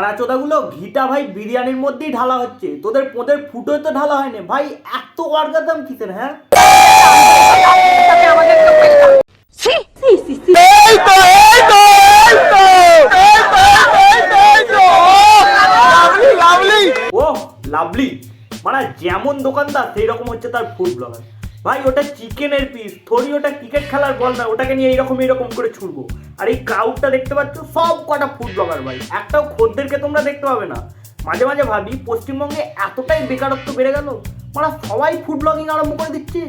বাড়াচোদাগুলো ঘিটা ভাই বিরিয়ানির মধ্যেই ঢালা হচ্ছে। তোদের পোদের ফুটোয় তো ঢালা হয়নি। ভাই এত অর্গাদাম কিসের হ্যাঁ? ও লাভলি। মানে যেমন দোকানদার সেই রকম হচ্ছে তার ফুড ব্লগার। ভাই ওটা চিকেনের পিস থরি ওটা ক্রিকেট খেলার বল না ওটাকে নিয়ে এইরকম এইরকম করে ছুড়বো আর এই ক্রাউডটা দেখতে পাচ্ছ সব কটা ফুড ব্লগার ভাই একটাও খদ্দেরকে তোমরা দেখতে পাবে না মাঝে মাঝে ভাবি পশ্চিমবঙ্গে এতটাই বেকারত্ব বেড়ে গেল মানে সবাই ফুড ব্লগিং আরম্ভ করে দিচ্ছে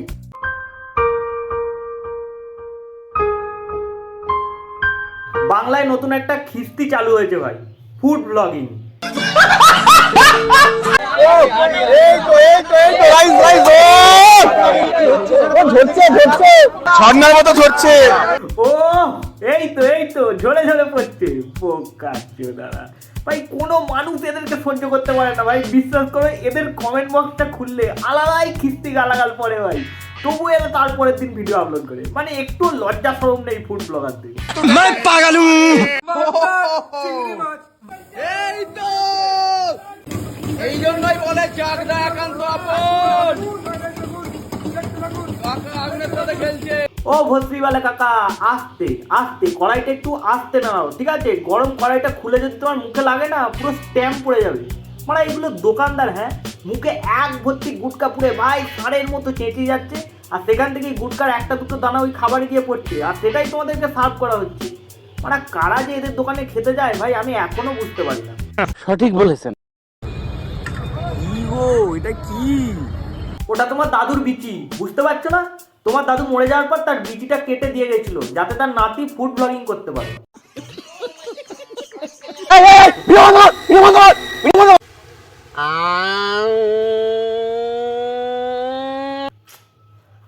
বাংলায় নতুন একটা খিস্তি চালু হয়েছে ভাই ফুড ব্লগিং ঝর্ণার মতো ও এই তো এই তো ঝরে ঝরে পড়ছে। ভাই কোনো মানুষ এদেরকে সহ্য করতে পারে না ভাই। বিশ্বাস এদের কমেন্ট বক্সটা খুললে আলাদাই খিস্তি গালাগাল পড়ে ভাই। তবু এরা তারপরের দিন ভিডিও আপলোড করে। মানে একটু লজ্জা সরম নেই ফুড ব্লগার থেকে পাগালু এই তো। এই জন্যই বলে চাকরা একান্ত আপন। ও ভস্রিওয়ালা কাকা আস্তে আস্তে কড়াইটা একটু আস্তে নাও ঠিক আছে? গরম কড়াইটা খুলে যদি তোমার মুখে লাগে না পুরো স্ট্যাম্প পড়ে যাবে। মানে এগুলো দোকানদার হ্যাঁ? মুখে এক ভর্তি গুটকা পুড়ে ভাই ষাঁড়ের মতো চেঁচিয়ে যাচ্ছে আর সেখান থেকে গুটকার একটা দুটো দানা ওই খাবারে গিয়ে পড়ছে আর সেটাই তোমাদেরকে সার্ভ করা হচ্ছে। মানে কারা যে এদের দোকানে খেতে যায় ভাই আমি এখনও বুঝতে পারি না। সঠিক বলেছেন। ওটা তোমার দাদুর বিচি বুঝতে পারছ না? তোমার দাদু মরে যাওয়ার পর তার বিচিটা কেটে দিয়ে গেছিল যাতে তার নাতি ফুড ব্লগিং করতে পারে।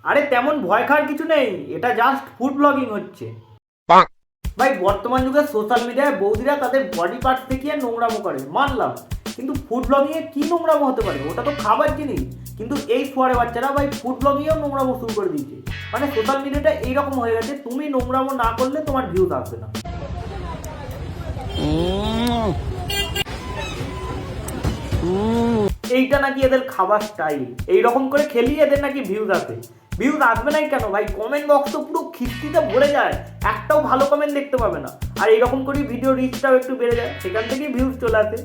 আরে তেমন ভয় খাওয়ার কিছু নেই এটা জাস্ট ফুড ব্লগিং হচ্ছে। ভাই বর্তমান যুগে সোশ্যাল মিডিয়ায় বৌদিরা তাদের বডি পার্টস দেখিয়ে নোংরামো করে মানলাম। কিন্তু ফুড ব্লগিং এ কি নোংরামো হতে পারে? ওটা তো খাবার জিনিস। কিন্তু এই ফোয়ারে বাচ্চারা ভাই ফুড ব্লগিংয়েও নোংরামো শুরু করে দিয়েছে। মানে সোশ্যাল মিডিয়াটা এইরকম হয়ে গেছে তুমি নোংরামো না করলে তোমার ভিউজ আসবে না। এইটা নাকি এদের খাবার স্টাইল এইরকম করে খেলি এদের নাকি ভিউজ আসে। ভিউজ আসবে নাই কেন? ভাই কমেন্ট বক্স তো পুরো খিস্তিতে ভরে যায়। একটাও ভালো কমেন্ট দেখতে পাবে না। আর এইরকম করে ভিডিও রিচটাও একটু বেড়ে যায়। সেখান থেকেই ভিউজ চলে আসে।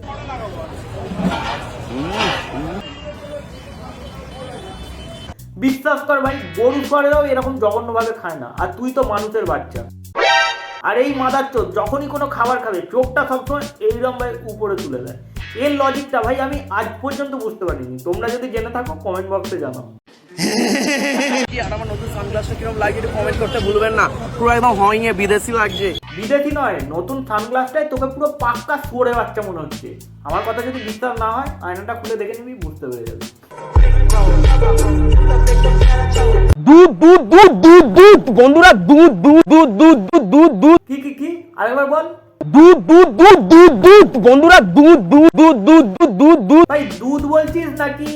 বিশ্বাস কর ভাই গরু করেও এরকম জঘন্যভাবে খায় না। আর তুই তো মানুষের বাচ্চা। আর এই মাদার চোখ যখনই কোনো খাবার খাবে, চোখটা সবসময় এইরকম ভাই উপরে তুলে দেয়। এর লজিকটা ভাই, আমি আজ পর্যন্ত বুঝতে পারিনি। তোমরা যদি জেনে থাকো কমেন্ট বক্সে জানাও। আর আমার নতুন সানগ্লাসটা কীরকম লাগছে একটু কমেন্ট করতে ভুলবেন না পুরো একদম হইং এ বিদেশি লাগছে বিদেশি নয় নতুন সানগ্লাসটাই তোকে পুরো পাক্কা সুরে বাচ্চা মনে হচ্ছে আমার কথা যদি বিশ্বাস না হয় আয়নাটা খুলে দেখে নিবি বুঝতে পেরে যাবে দুধ দুধ দুধ দুধ দুধ বন্ধুরা দুধ দুধ দুধ দুধ দুধ দুধ দুধ কি কি কি আরেকবার বল দুধ দুধ দুধ দুধ দুধ বন্ধুরা দুধ দুধ দুধ দুধ দুধ দুধ দুধ ভাই দুধ বলছিস নাকি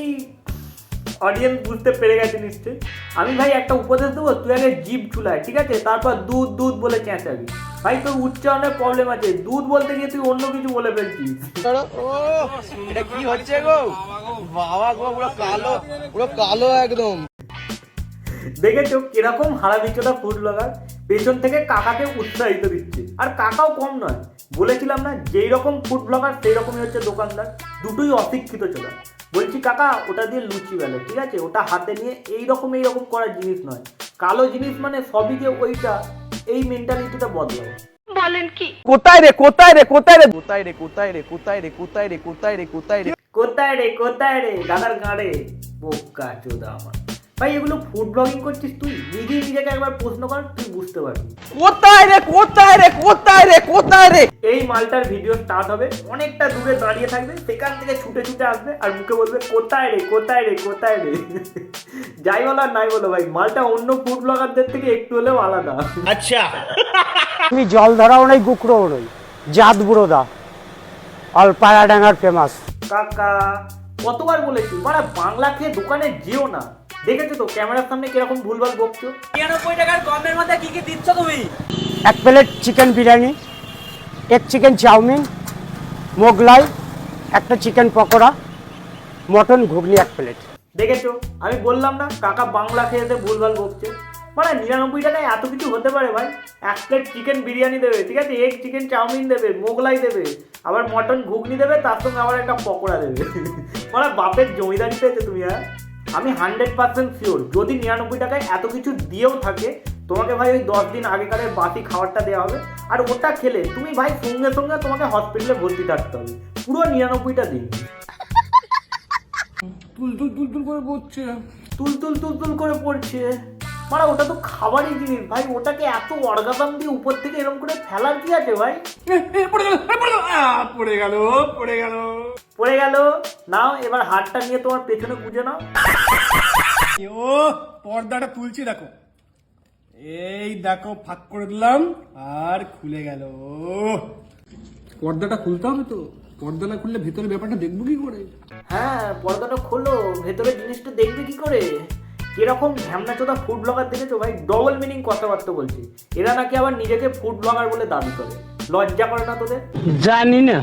অডিয়েন্স বুঝতে পেরে গেছে নিশ্চয়ই। আমি ভাই একটা উপদেশ দেবো তুই আগে জিভ চুলায় ঠিক আছে? তারপর দুধ দুধ বলে চেঁচাবি। ভাই তোর উচ্চারণের প্রবলেম আছে। দুধ বলতে গিয়ে তুই অন্য কিছু বলে ফেলছিস। এটা কি হচ্ছে গো? বাবা গো পুরো কালো পুরো কালো একদম। দেখেছ কীরকম হারামিচোদা ফুড ব্লগার পেছন থেকে কাকাকে উৎসাহিত দিচ্ছে। আর কাকাও কম নয়। বলেছিলাম না যেই রকম ফুড ব্লগার সেই রকমই হচ্ছে দোকানদার। দুটোই অশিক্ষিত চোদা। বলছি কাকা ওটা দিয়ে লুচি বেলে ঠিক আছে? ওটা হাতে নিয়ে এই রকম এই রকম করার জিনিস নয়। কালো জিনিস মানে সবই যে ওইটা এই মেন্টালিটিটা বদলাও। বলেন কি? কোথায় রে কোথায় রে কোথায় রে? কোথায় রে কোথায় রে কোথায় রে কোথায় রে কোথায় রে কোথায় রে? কোথায় রে কোথায় রে? দাদার গাড়ে বোকা চোদা আমার। ভাই এগুলো ফুড ব্লগিং করছিস তুই? নিজেই নিজেকে একবার প্রশ্ন কর তুই বুঝতে পারবি। কোথায় রে কোথায় রে কোথায় রে কোথায় রে? এই মালটার ভিডিও স্টার্ট হবে অনেকটা দূরে দাঁড়িয়ে থাকবে সেখান থেকে ছুটে ছুটে আসবে আর মুখে বলবে কোথায় রে কোথায় রে কোথায় রে? যাই বলো আর নাই বলো ভাই মালটা অন্য ফুড ব্লগারদের থেকে একটু হলেও আলাদা। আমি জল ধরাও নেই গুকরোও নই জাত বুড়োদা অল পায়াডাঙ্গার ফেমাস কাকা কতবার বলেছি মানে বাংলা খেয়ে দোকানে যেও না। দেখেছ তো ক্যামেরার সামনে কীরকম ভুলভাল বকছো? নিরানব্বই টাকার কমের মধ্যে কি কি দিচ্ছ তুমি? এক প্লেট চিকেন বিরিয়ানি এক চিকেন চাউমিন মোগলাই একটা চিকেন পকোড়া মটন ঘুগনি এক প্লেট। দেখেছ আমি বললাম না কাকা বাংলা খেয়েতে ভুলভাল বকছে। মানে নিরানব্বই টাকায় এত কিছু হতে পারে ভাই? এক প্লেট চিকেন বিরিয়ানি দেবে ঠিক আছে? এগ চিকেন চাউমিন দেবে মোগলাই দেবে আবার মটন ঘুগনি দেবে তার সঙ্গে আবার একটা পকোড়া দেবে। মানে বাপের জমিদারি পেয়েছে তুমি হ্যাঁ? আমি হান্ড্রেড পার্সেন্ট শিওর যদি নিরানব্বই টাকায় এত কিছু দিয়েও থাকে তোমাকে ভাই ওই দশ দিন আগেকারের বাসি খাবারটা দেওয়া হবে। আর ওটা খেলে তুমি ভাই সঙ্গে সঙ্গে তোমাকে হসপিটালে ভর্তি থাকতে হবে। পুরো নিরানব্বইটা দিন। তুল তুল তুল তুল করে বলছে তুল তুল তুল তুল করে পড়ছে। মানে ওটা তো খাবারই জিনিস। ভাই ওটাকে এত অর্গাদাম দিয়ে উপর থেকে এরকম করে ফেলার কি আছে ভাই? পড়ে গেল পড়ে গেল। পড়ে গেল পড়ে গেল। পড়ে গেল। নাও এবার হাতটা নিয়ে তোমার পেছনে গুজে নাও। ও পর্দাটা তুলছি দেখো। এই দেখো ফাঁক করে দিলাম আর খুলে গেল। পর্দাটা খুলতে হবে তো? পর্দা না খুললে ভেতরে ব্যাপারটা দেখব কি করে? হ্যাঁ পর্দাটা খোলো ভেতরে জিনিসটা দেখবে কি করে? কীরকম ঝ্যামনা চোদা ফুড ব্লগার দেখেছ ভাই? ডবল মিনিং কথাবার্তা বলছে। এরা নাকি আবার নিজেকে ফুড ব্লগার বলে দাবি করে। লজ্জা করে না তোদের? জানি না।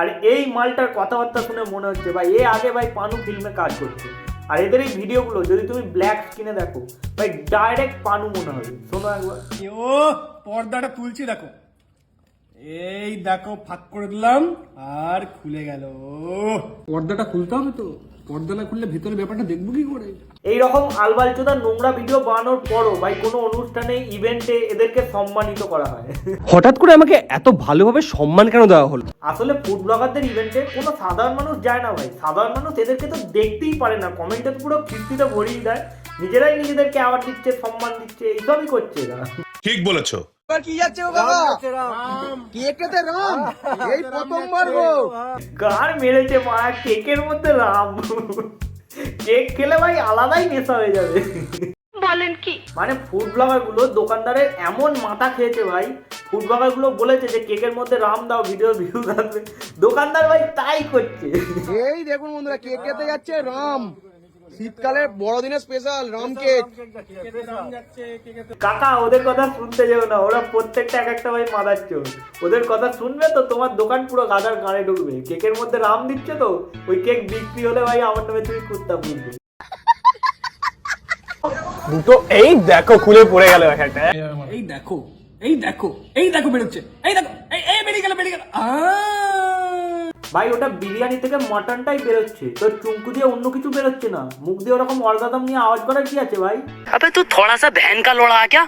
আর এই মালটার কথাবার্তা শুনে মনে হচ্ছে ভাই এ আগে ভাই পানু ফিল্মে কাজ করছে। আর এদের এই ভিডিওগুলো যদি তুমি ব্ল্যাক স্ক্রিনে দেখো ভাই ডাইরেক্ট পানু মনে হবে। শোনো একবার। ও? পর্দাটা তুলছি দেখো। এই দেখো ফাঁক করে দিলাম আর খুলে গেল। পর্দাটা খুলতে হবে তো? পর্দা না খুললে ভেতরে ব্যাপারটা দেখব কি করে? এই রকম আলবালচোদা নোংরা ভিডিও বানানোর পরও ভাই কোনো অনুষ্ঠানে ইভেন্টে এদেরকে সম্মানিত করা হয়। হঠাৎ করে আমাকে এত ভালোভাবে সম্মান কেন দেওয়া হলো? আসলে ফুড ব্লগারদের ইভেন্টে কোনো সাধারণ মানুষ যায় না ভাই। সাধারণ মানুষ এদেরকে তো দেখতেই পারে না। কমেন্টে তো পুরো খিস্তিতে ভরিয়ে দেয়। নিজেরাই নিজেদেরকে আওয়ার দিচ্ছে সম্মান দিচ্ছে এইসবই করছে এরা। ঠিক বলেছ। গার মেরেছে মা কেকের মধ্যে রাম। কেক খেলে ভাই আলাদাই নেশা হয়ে যাবে। বলেন কি? মানে ফুড ব্লগারগুলো দোকানদারের এমন মাথা খেয়েছে ভাই। ফুড ব্লগারগুলো বলেছে যে কেকের মধ্যে রাম দাও ভিডিও ভিউ আসবে দোকানদার ভাই তাই করছে। এই দেখুন বন্ধুরা কেক খেতে যাচ্ছে রাম। শীতকালের বড়দিনের স্পেশাল রাম কেক কাকা ওদের কথা শুনতে যেও না ওরা প্রত্যেকটা এক একটা ভাই মাদার চোর। ওদের কথা শুনবে তো তোমার দোকান পুরো গাদার গাড়ে ঢুকবে। কেকের মধ্যে রাম দিচ্ছে তো ওই কেক বিক্রি হলে ভাই আমার নামে তুমি কুত্তা বুঝবে দুটো এই দেখো খুলে পড়ে গেল একটা। এই দেখো এই দেখো এই দেখো বেরোচ্ছে। এই দেখো এই এই বেরিয়ে গেল বেরিয়ে গেল। আহ! ভাই ওটা বিরিয়ানি থেকে মটনটাই বেরোচ্ছে। তোর চুমকু দিয়ে অন্য কিছু বেরোচ্ছে না। মুখ দিয়ে ওরকম অর্গাদম নিয়ে আওয়াজ করার কি আছে ভাই? আবে তুই থোড়া সা ভ্যান কা লোড়া আ ক্যা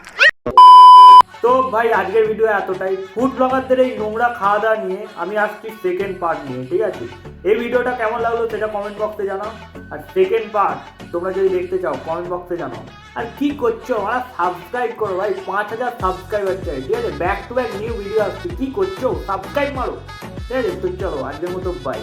তো ভাই আজকের ভিডিও এতটাই। ফুড ব্লগারদের এই নোংরা খাওয়া দাওয়া নিয়ে আমি আসছি সেকেন্ড পার্ট নিয়ে ঠিক আছে? এই ভিডিওটা কেমন লাগল সেটা কমেন্ট বক্সে জানাও। আর সেকেন্ড পার্ট তোমরা যদি দেখতে চাও কমেন্ট বক্সে জানাও। আর কি করছ? আমার সাবস্ক্রাইব করো ভাই পাঁচ হাজার সাবস্ক্রাইবার চাই ঠিক আছে? Back to back new video আসছে। কি করছ? সাবস্ক্রাইব মারো। ঠিক আছে তো চলো আজকের মতো বাই